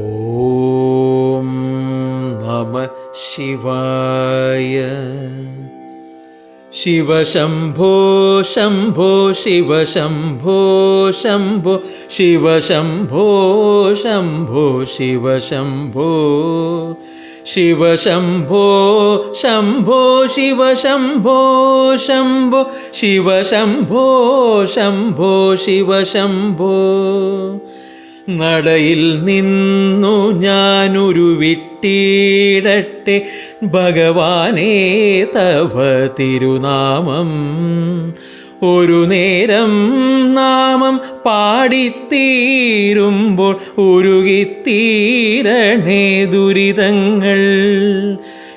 ഓം നമ ശിവായ. ശിവശംഭോ ശംഭോ ശിവശംഭോ ശംഭോ ശിവശംഭോ ശംഭോ ശിവശംഭോ. ശിവശംഭോ ശംഭോ ശിവശംഭോ ശംഭോ ശിവശംഭോ ശംഭോ ശിവശംഭോ. നടയിൽ നിന്നു ഞാനൊരു വിട്ടിടട്ടെ ഭഗവാനേ തവ തിരുനാമം. ഒരു നേരം നാമം പാടിത്തീരുമ്പോൾ ഉരുകിത്തീരണേ ദുരിതങ്ങൾ.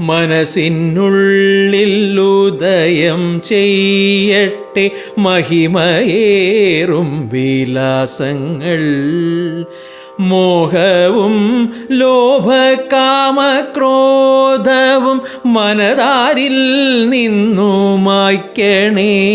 മനസ്സിനുള്ളിൽ ഉദയം ചെയ്യട്ടെ. മഹിമയേറും വിലാസങ്ങൾ മോഹവും ലോഭകാമക്രോധവും മനതാരിൽ നിന്നു മായ്ക്കണേ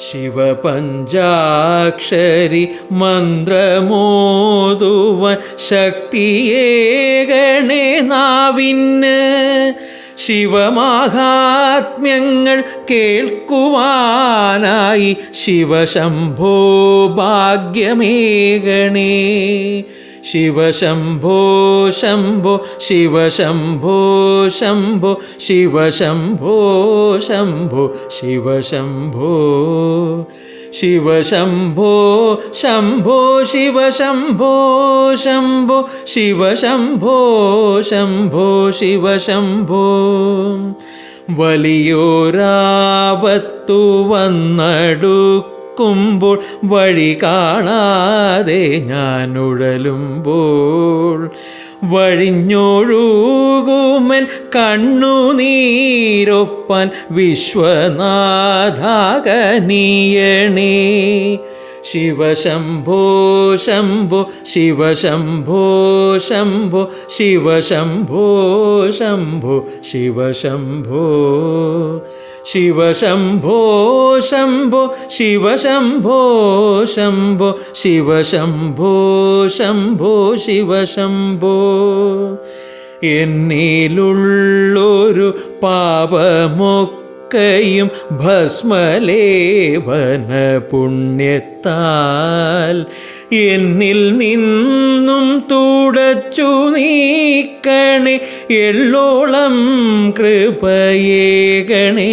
ശിവപഞ്ചാക്ഷരി മന്ത്രമോതുവ ശക്തിയേകണേ നാവിന് ശിവമാഹാത്മ്യങ്ങൾ കേൾക്കുവാനായി ശിവശംഭോ ഭാഗ്യമേകണേ ശിവശംഭോ ശംഭോ ശിവശംഭോ ശംഭോ ശിവശംഭോ ശംഭോ ശിവശംഭോ ശിവശംഭോ ശംഭോ ശിവശംഭോ ശംഭോ ശിവശംഭോ ശംഭോ ശിവശംഭോ. വലിയോരാപത്തു വന്നടുക്കുമ്പോൾ വഴി കാണാതെ ഞാൻ ഉഴലുമ്പോൾ വഴിഞ്ഞൊഴുകുമൻ കണ്ണുനീരൊപ്പാൻ വിശ്വനാഥാകനീയണേ. ശിവശംഭോ ശംഭോ ശിവശംഭോ ശംഭോ ശിവശംഭോ ശംഭോ ശിവശംഭോ. ശിവശംഭോ ശംഭോ ശിവശംഭോ ശംഭോ ശിവശംഭോ ശംഭോ ശിവശംഭോ. എന്നിലുള്ളൊരു പാപമൊക്കെയും ഭസ്മലേപന പുണ്യത്താൽ എന്നിൽ നിന്നും തുടച്ചു നീക്കണേ എള്ളോളം കൃപയേകണേ